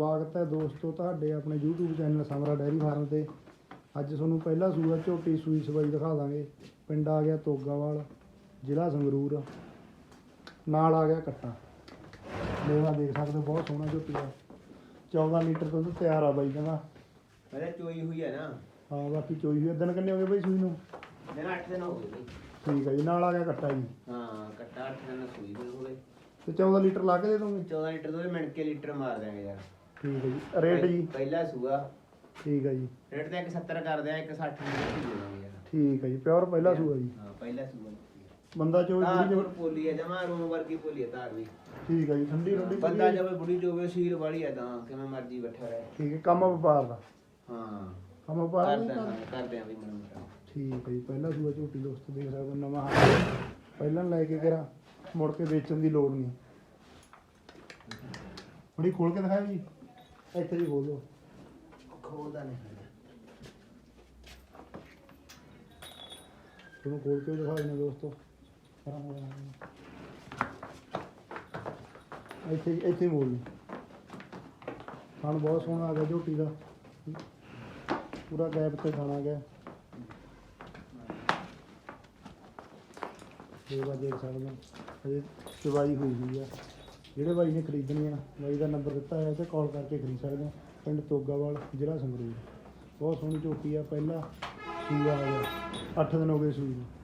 ਸਵਾਗਤ ਹੈ ਦੋਸਤੋ ਤੁਹਾਡੇ ਆਪਣੇ YouTube channel Samra dairy farm ਤੇ। ਅੱਜ ਤੁਹਾਨੂੰ ਪਹਿਲਾ ਸੂਆ ਝੋਟੀ ਸੂਈ ਸਵਾਈ ਦਿਖਾ ਦਾਂਗੇ। ਪਿੰਡ ਆ ਗਿਆ ਤੋਗਾਵਾਲ ਜ਼ਿਲ੍ਹਾ ਸੰਗਰੂਰ। ਨਾਲ ਆ ਗਿਆ ਕੱਟਾ। ਲੇਵਾ ਦੇਖ ਸਕਦੇ ਹੋ ਬਹੁਤ ਸੋਹਣਾ ਝੋਟੀ ਆ। 14 ਲੀਟਰ ਦੁੱਧ ਤਿਆਰ ਆ ਬਾਈ ਕਹਿੰਦਾ। ਪਹਿਲੇ ਚੋਈ ਹੋਈ ਹੈ ਨਾ। ਹਾਂ ਬਾਕੀ ਚੋਈ ਹੋਈ ਦਿਨ ਕਿੰਨੇ ਹੋ ਗਏ ਬਾਈ ਸੂਈ ਨੂੰ? ਦਿਨ 8 ਦਿਨ ਹੋ ਗਏ। ਠੀਕ ਹੈ ਜੀ ਨਾਲ ਆ ਗਿਆ ਕੱਟਾ ਜੀ। ਹਾਂ ਕੱਟਾ 8 ਦਿਨ ਸੂਈ ਹੋਈ ਹੋਵੇ। ਤੇ 14 ਲੀਟਰ ਲਾ ਕੇ ਦੇ ਦੋਗੇ? 14 ਲੀਟਰ ਤੋਂ ਮਿੰਟ ਕੇ ਲੀਟਰ ਮਾਰ ਦਿਆਂਗੇ ਯਾਰ। ਠੀਕ ਹੈ ਜੀ। ਰੇਟ ਜੀ? ਪਹਿਲਾ ਸੂਆ। ਠੀਕ ਹੈ ਜੀ। ਰੇਟ ਤਾਂ 170 ਕਰਦੇ ਆ 160 ਲੀਟਰ ਦੀ ਦੇ ਦਾਂਗੇ ਯਾਰ। ਠੀਕ ਹੈ ਜੀ ਪਿਓਰ ਪਹਿਲਾ ਸੂਆ ਜੀ। ਹਾਂ ਪਹਿਲਾ ਸੂਆ ਬੰਦਾ ਜੋ ਪੋਲੀ ਹੈ ਜਮਾ ਰੂਮ ਵਰਗੀ ਪੋਲੀ ਹੈ ਤਾਰ ਵੀ। ਠੀਕ ਹੈ ਜੀ ਠੰਡੀ ਠੰਡੀ ਬੰਦਾ ਜਵੇ ਬੁੜੀ ਜੋਵੇ ਸੀਲ ਵਾਲੀ ਹੈ ਤਾਂ ਕਿਵੇਂ ਮਰਜ਼ੀ ਬੈਠਾ ਰਹੇ। ਠੀਕ ਹੈ ਕੰਮ ਵਪਾਰ ਦਾ। ਹਾਂ। ਕੰਮ ਵਪਾਰ ਕਰਦੇ ਆ ਵੀ ਮਨ ਠੀਕ ਹੈ ਜੀ ਪਹਿਲਾ ਸੂਆ ਝੋਟੀ ਦੋਸਤ ਦੇਖ ਸਕਦੇ ਹੋ ਨਵਾਂ ਹਾਲ। ਪਹਿਲਾਂ ਲੈ ਕੇ ਕਰਾ ਮੁੜ ਕੇ ਵੇਚਣ ਦੀ ਲੋੜ ਨਹੀਂ। ਬੜੀ ਖੋਲ ਕੇ ਦਿਖਾਓ ਜੀ। ਇੱਥੇ ਖੋਲ ਦਿਓ ਖੋਲਦਾ ਨਹੀਂ। ਤੁਹਾਨੂੰ ਖੋਲ ਕੇ ਵੀ ਦਿਖਾ ਦਿੰਦੇ ਦੋਸਤੋ। ਇੱਥੇ ਇੱਥੇ ਬੋਲ। ਸਾਨੂੰ ਬਹੁਤ ਸੋਹਣਾ ਆ ਗਿਆ ਝੋਟੀ ਦਾ। ਪੂਰਾ ਗੈਪ ਤੇ ਖਾਣਾ ਗਿਆ। ਇਹ ਵਾ ਦੇਖ ਸਕਦੇ ਅਜੇ ਚਵਾਈ ਹੋਈ ਹੋਈ ਆ। ਜਿਹੜੇ ਬਾਈ ਨੇ ਖਰੀਦਣੀ ਆ, ਬਾਈ ਦਾ ਨੰਬਰ ਦਿੱਤਾ ਹੋਇਆ ਤੇ ਕਾਲ ਕਰਕੇ ਖਰੀਦ ਸਕਦੇ ਹੋ ਪਿੰਡ ਤੋਗਾਵਾਲ, ਜ਼ਿਲ੍ਹਾ ਸੰਗਰੂਰ। ਬਹੁਤ ਸੋਹਣੀ ਝੋਟੀ ਆ, ਪਹਿਲਾ ਸੂਆ ਆ ਗਿਆ। 8 ਦਿਨ ਹੋ ਗਏ ਸੂਈ ਨੂੰ।